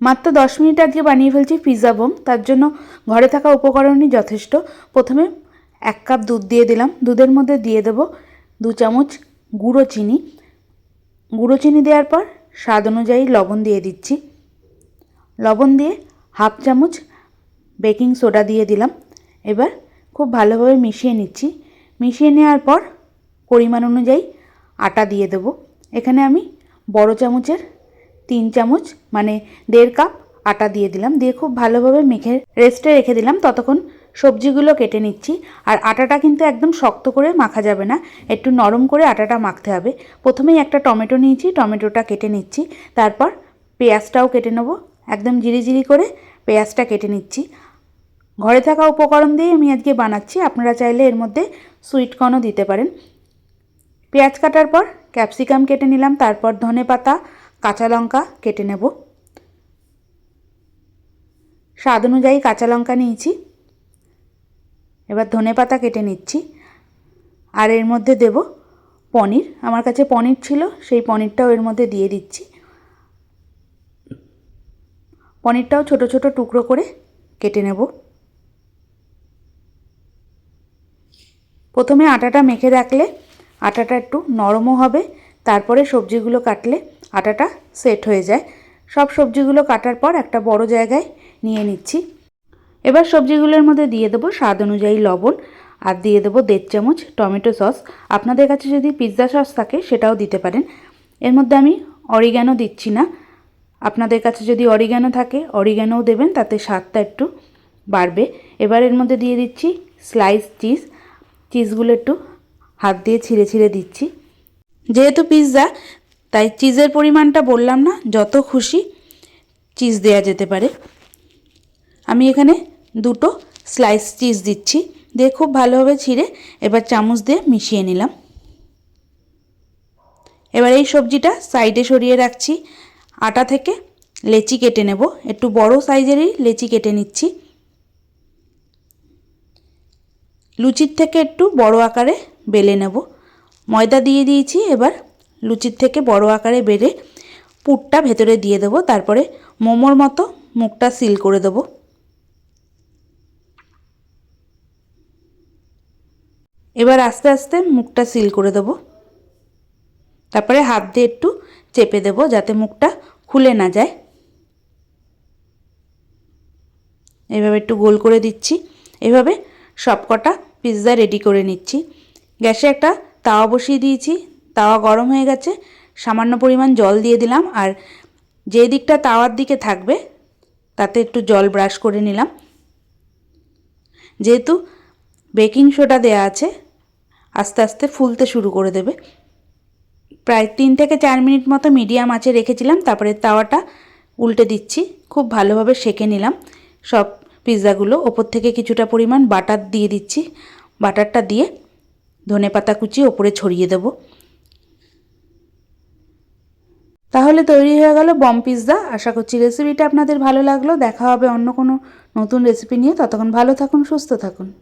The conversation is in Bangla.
মাত্র দশ মিনিট আজকে বানিয়ে ফেলছি পিৎজা বোম। তার জন্য ঘরে থাকা উপকরণই যথেষ্ট। প্রথমে এক কাপ দুধ দিয়ে দিলাম। দুধের মধ্যে দিয়ে দেবো দু চামচ গুঁড়ো চিনি। গুঁড়ো চিনি দেওয়ার পর স্বাদ অনুযায়ী লবণ দিয়ে দিচ্ছি। লবণ দিয়ে হাফ চামচ বেকিং সোডা দিয়ে দিলাম। এবার খুব ভালোভাবে মিশিয়ে নিচ্ছি। মিশিয়ে নেওয়ার পর পরিমাণ অনুযায়ী আটা দিয়ে দেবো। এখানে আমি বড় চামচের তিন চামচ মানে দেড় কাপ আটা দিয়ে দিলাম। দিয়ে খুব ভালোভাবে মেখে রেস্টে রেখে দিলাম। ততক্ষণ সবজিগুলো কেটে নিচ্ছি। আর আটাটা কিন্তু একদম শক্ত করে মাখা যাবে না। একটু নরম করে আটাটা মাখতে হবে। প্রথমেই একটা টমেটো নিয়েছি, টমেটোটা কেটে নিচ্ছি। তারপর পেঁয়াজটাও কেটে নেব। একদম জিরি জিরি করে পেঁয়াজটা কেটে নিচ্ছি। ঘরে থাকা উপকরণ দিয়ে আমি আজকে বানাচ্ছি। আপনারা চাইলে এর মধ্যে সুইট কর্নও দিতে পারেন। পেঁয়াজ কাটার পর ক্যাপসিকাম কেটে নিলাম। তারপর ধনে পাতা কাঁচা লঙ্কা কেটে নেব। স্বাদ অনুযায়ী কাঁচা লঙ্কা নিয়েছি। এবার ধনে পাতা কেটে নিচ্ছি। আর এর মধ্যে দেব পনির। আমার কাছে পনির ছিল, সেই পনিরটাও এর মধ্যে দিয়ে দিচ্ছি। পনিরটাও ছোট ছোট টুকরো করে কেটে নেব। প্রথমে আটাটা মেখে রাখলে আটাটা একটু নরমও হবে। তারপরে সবজিগুলো কাটলে আটাটা সেট হয়ে যায়। সব সবজিগুলো কাটার পর একটা বড় জায়গায় নিয়ে নিচ্ছি। এবার সবজিগুলোর মধ্যে দিয়ে দেবো স্বাদ অনুযায়ী লবণ আর দিয়ে দেবো দেড় চামচ টমেটো সস। আপনাদের কাছে যদি পিৎজা সস থাকে সেটাও দিতে পারেন। এর মধ্যে আমি অরিগ্যানো দিচ্ছি না। আপনাদের কাছে যদি অরিগ্যানো থাকে অরিগ্যানোও দেবেন, তাতে স্বাদটা একটু বাড়বে। এবার এর মধ্যে দিয়ে দিচ্ছি স্লাইস চিজ। চিজগুলো একটু হাত দিয়ে ছিঁড়ে ছিঁড়ে দিচ্ছি। যেহেতু পিৎজা তাই চিজের পরিমাণটা বললাম না, যত খুশি চিজ দেওয়া যেতে পারে। আমি এখানে দুটো স্লাইস চিজ দিচ্ছি, দিয়ে খুব ভালোভাবে ছিঁড়ে এবার চামচ দিয়ে মিশিয়ে নিলাম। এবার এই সবজিটা সাইডে সরিয়ে রাখছি। আটা থেকে লেচি কেটে নেব, একটু বড় সাইজেরই লেচি কেটে নিচ্ছি। লুচির থেকে একটু বড় আকারে বেলে নেব। ময়দা দিয়ে দিয়েছি, এবার লুচির থেকে বড় আকারে বেড়ে পুরটা ভেতরে দিয়ে দেবো, তারপরে মোমোর মতো মুখটা সিল করে দেবো। এবার আস্তে আস্তে মুখটা সিল করে দেবো। তারপরে হাত দিয়ে একটু চেপে দেবো যাতে মুখটা খুলে না যায়। এভাবে একটু গোল করে দিচ্ছি। এভাবে সবকটা পিৎজা রেডি করে নিচ্ছি। গ্যাসে একটা তাওয়া বসিয়ে দিয়েছি। তাওয়া গরম হয়ে গেছে। সামান্য পরিমাণ জল দিয়ে দিলাম আর যে দিকটা তাওয়ার দিকে থাকবে, তাতে একটু জল ব্রাশ করে নিলাম। যেহেতু বেকিং সোডা দেয়া আছে, আস্তে আস্তে ফুলতে শুরু করে দেবে। প্রায় তিন থেকে চার মিনিট মতো মিডিয়াম আঁচে রেখেছিলাম, তারপরে তাওয়াটা উল্টে দিচ্ছি। খুব ভালোভাবে সেকে নিলাম। সব পিৎজাগুলো ওপর থেকে কিছুটা পরিমাণ বাটার দিয়ে দিচ্ছি। বাটারটা দিয়ে ধনে পাতা কুচি ওপরে ছড়িয়ে দেব। তাহলে তৈরি হয়ে গেল বম পিৎজা। আশা করছি রেসিপিটা আপনাদের ভালো লাগল। দেখা হবে অন্য কোনো নতুন রেসিপি নিয়ে। ততক্ষণ ভালো থাকুন, সুস্থ থাকুন।